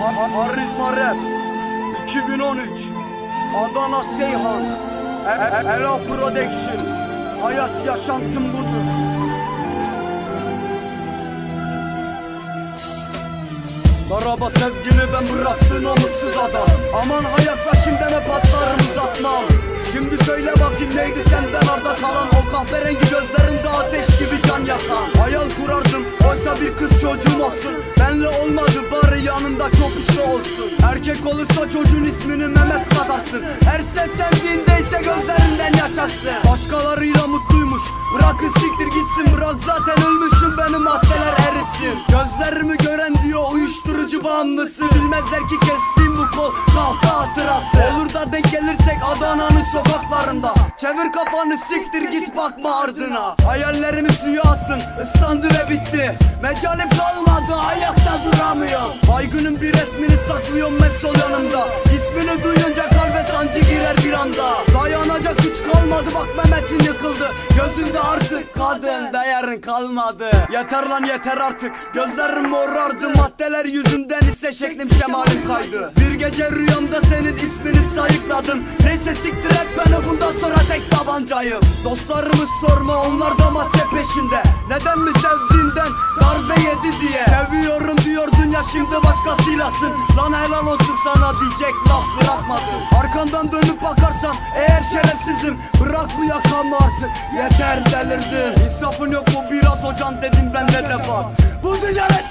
Rap 2013 Adana Seyhan Ela Production Hayat yaşantım budur. Araba sevgini ben bıraktın o adam. Aman hayatla şimdi ne patlarım uzatmam Şimdi söyle bakayım neydi senden arda kalan? O kahverengi gözlerinde ateş gibi can yakan. Hayal kurardım oysa bir kız çocuğum olsun. Benle olmadı bari Erkek olursa çocuğun ismini Mehmet katarsın. Her ses sevdiğindeyse gözlerinden yaşarsın. Başkalarıyla mutluymuş. Bırakın siktir gitsin. Bırak zaten ölmüşüm. Beni maddeler eritsin. Gözlerimi gören diyor uyuşturucu bağımlısı. Bilmezler ki kestiğim bu kol kahve hatırası. Olur da denk gelirsek Adana'nın sokaklarında. Çevir kafanı siktir git bakma ardına. Hayallerimi suya attın. Islandı ve bitti. Mecalim kalmadı. Ayakta duramıyorum Baygının bir resmini saklıyorum ben sol yanımda. İsmini duyunca kalbe sancı girer bir anda. Dayanacak güç kalmadı bak Mehmet'in yıkıldı. Gözünde artık kadın değerin kalmadı. Yeter lan yeter artık. Gözlerim morardı maddeler yüzünden ise şeklim şemalim kaydı. Bir gece rüyamda senin ismini sayıkladım. Neyse siktir et beni bundan sonra tek tabancayım. Dostlarımı sorma onlar da madde peşinde. Neden mi sevdiğinden darbe yedi diye. Seviyorum ya şimdi başkasıylasın Lan helal olsun sana diyecek laf bırakmadın Arkandan dönüp bakarsan eğer şerefsizim. Bırak bu yakamı artık yeter delirdin İnsafın yok mu biraz hocan dedim ben ne defa Bu dünya ne